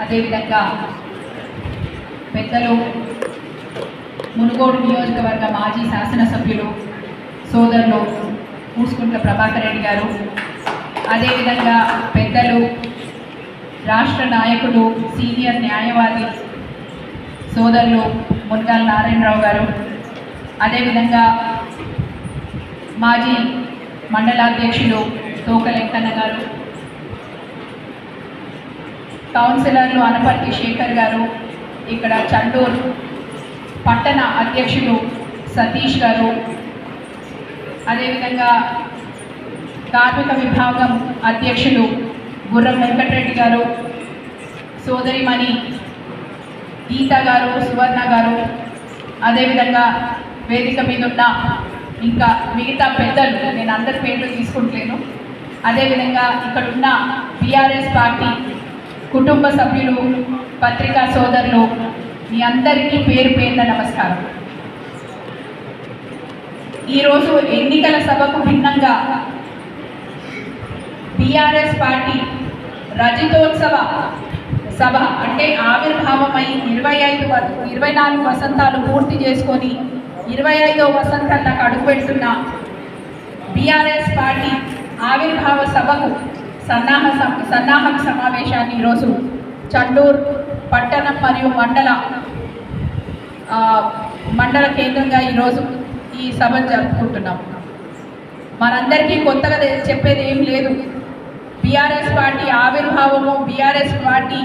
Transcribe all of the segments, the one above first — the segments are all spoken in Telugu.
అదేవిధంగా పెద్దలు మునుగోడు నియోజకవర్గ మాజీ శాసనసభ్యులు సోదరులు పూసుకుంట్ల ప్రభాకర్ రెడ్డి గారు అదేవిధంగా పెద్దలు రాష్ట్ర నాయకులు సీనియర్ న్యాయవాది సోదరులు మున్గాల నారాయణరావు గారు అదేవిధంగా మాజీ మండలాధ్యక్షులు తోక లెంకన్న గారు కౌన్సిలర్లు అనపర్తి శేఖర్ గారు ఇక్కడ చండూర్ పట్టణ అధ్యక్షులు సతీష్ గారు అదేవిధంగా కార్మిక విభాగం అధ్యక్షులు గుర్రం వెంకటరెడ్డి గారు సోదరిమణి గీత గారు సువర్ణ గారు అదేవిధంగా వేదిక మీద ఉన్న ఇంకా మిగతా పెద్దలు నేను అందరి పేర్లు తీసుకుంటలేను. అదేవిధంగా ఇక్కడ ఉన్న బీఆర్ఎస్ పార్టీ కుటుంబ సభ్యులు పత్రికా సోదరులు మీ అందరికీ పేరు పేర్ల నమస్కారం. ఈరోజు ఎన్నికల సభకు భిన్నంగా బీఆర్ఎస్ పార్టీ రజతోత్సవ సభ అంటే ఆవిర్భావమై ఇరవై ఐదు వ- ఇరవై నాలుగు వసంతాలు పూర్తి చేసుకొని ఇరవై ఐదో వసంతాలకు అడుగుపెడుతున్న బీఆర్ఎస్ పార్టీ ఆవిర్భావ సభకు సన్నాహ సం- సన్నాహక సమావేశాన్ని ఈరోజు చండూర్ పట్టణం మరియు మండల మండల కేంద్రంగా ఈరోజు ఈ సభను జరుపుకుంటున్నాం. మనందరికీ కొత్తగా చెప్పేది ఏం లేదు. బీఆర్ఎస్ పార్టీ ఆవిర్భావము బీఆర్ఎస్ పార్టీ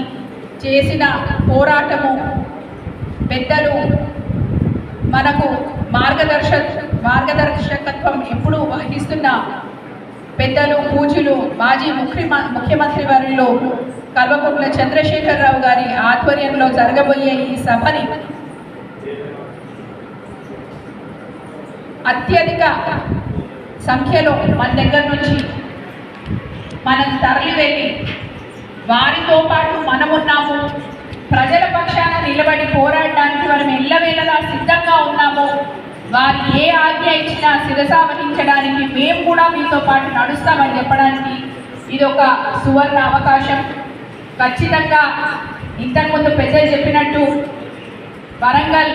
చేసిన పోరాటము పెద్దలు మనకు మార్గదర్శ మార్గదర్శకత్వం ఎప్పుడు వహిస్తున్న పెద్దలు పూజలు మాజీ ముఖ్య ముఖ్యమంత్రి వారిలో కల్వకుంట్ల చంద్రశేఖరరావు గారి ఆధ్వర్యంలో జరగబోయే ఈ సభని అత్యధిక సంఖ్యలో మన దగ్గర నుంచి మనం తరలి వెళ్ళి వారితో పాటు మనమున్నాము. ప్రజల పక్షాన నిలబడి పోరాడడానికి మనం ఎల్లవేళలా సిద్ధంగా ఉన్నాము. వారు ఏ ఆజ్ఞ ఇచ్చినా శిరస వహించడానికి మేము కూడా మీతో పాటు నడుస్తామని చెప్పడానికి ఇది ఒక సువర్ణ అవకాశం. ఖచ్చితంగా ఇంతకుముందు పెద్దలు చెప్పినట్టు వరంగల్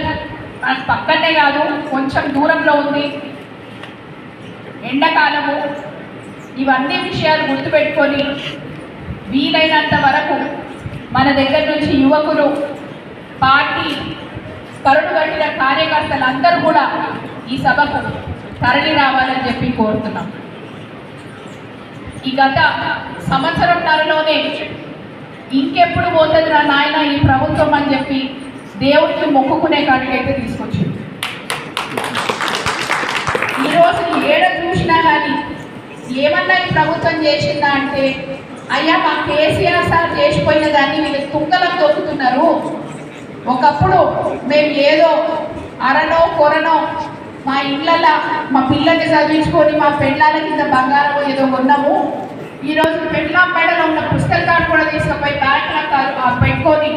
మన పక్కనే కాదు కొంచెం దూరంలో ఉంది. ఎండాకాలము ఇవన్నీ విషయాలు గుర్తుపెట్టుకొని వీలైనంత వరకు మన దగ్గర నుంచి యువకులు పార్టీ కార్యకర్తలు అందరూ కూడా ఈ సభకు తరలి రావాలని చెప్పి కోరుతున్నాం. ఈ గత సంవత్సరంన్నరలోనే ఇంకెప్పుడు పోతుంది రా నాయన ఈ ప్రభుత్వం అని చెప్పి దేవుడికి మొక్కుకునే కాడికైతే తీసుకొచ్చింది. ఈరోజు ఏడ చూసినా కానీ ఏమన్నా ఈ ప్రభుత్వం చేసిందా అంటే అయ్యా మా కేసీఆర్ సార్ చేసిపోయిన దాన్ని వీళ్ళు తుంగలకు తొక్కుతున్నారు. ఒకప్పుడు మేము ఏదో అరనో కొరనో మా ఇళ్ళల్లో మా పిల్లల్ని చదివించుకొని మా పెళ్ళాల కింద బంగారం ఏదో కొన్నాము. ఈరోజు పెళ్ళాం మెడలో ఉన్న పుస్తకాలు కూడా తీసుకుపోయి బ్యాంకుల పెట్టుకొని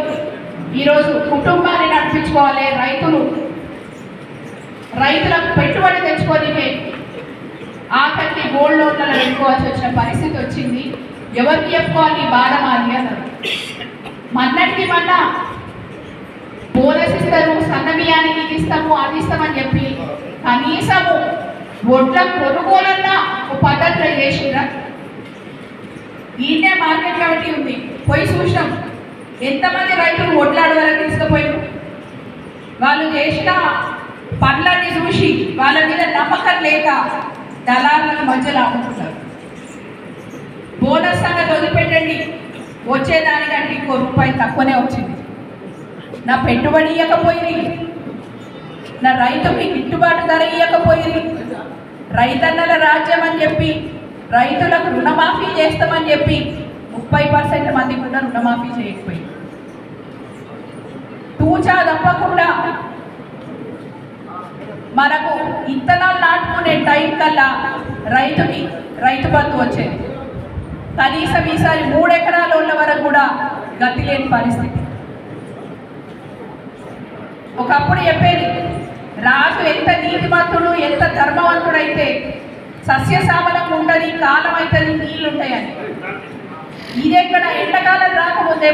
ఈరోజు కుటుంబాన్ని నడిపించుకోవాలి రైతులు. రైతులకు పెట్టుబడి తెచ్చుకొని ఆఖరికి గోల్డ్ లోన్లలో పెట్టుకోవాల్సి వచ్చిన పరిస్థితి వచ్చింది. ఎవరికి చెప్పుకోవాలి? బాధ మాది అన్నారు. మన్నటికి మొన్న బోనస్ ఇస్తారు సన్న బియ్యానికి ఇస్తాము అది ఇస్తామని చెప్పి కనీసము ఒడ్ల కొనుగోలన్నా ఒక పద్ధతిలో చేసిండ్రా? ఈయనే మార్కెట్ కమిటీ ఉంది. పోయి చూసినాం. ఎంతమంది రైతులు ఒడ్లాడు వరకు తీసుకుపోయారు వాళ్ళు చేసిన పనులన్నీ చూసి వాళ్ళ మీద నమ్మకం లేక దళారులకు మధ్యలో అమ్ముతున్నారు బోనస్ సంగతి వదిలిపెట్టండి. వచ్చేదానికంటే ఇంకో రూపాయి తక్కువనే వచ్చింది. నా పెట్టుబడి ఇవ్వకపోయింది నా రైతుకి గిట్టుబాటు ధర ఇవ్వకపోయి రైతన్నల రాజ్యం అని చెప్పి రైతులకు రుణమాఫీ చేస్తామని చెప్పి ముప్పై పర్సెంట్ మంది కూడా రుణమాఫీ చేయకపోయింది తూచా తప్పకుండా మనకు ఇత్తనాలు నాటుకునే టైం కల్లా రైతుకి రైతు బంధు వచ్చేది. కనీసం ఈసారి మూడు ఎకరాలు ఉన్న వరకు కూడా గతి లేని పరిస్థితి. ఒకప్పుడు చెప్పేది రాజు ఎంత నీతిమంతుడు ఎంత ధర్మవంతుడైతే సస్యశ్యామలం ఉండని కాలం అయితే నీళ్ళు ఉంటాయని ఇదెక్కడ రాకపోతే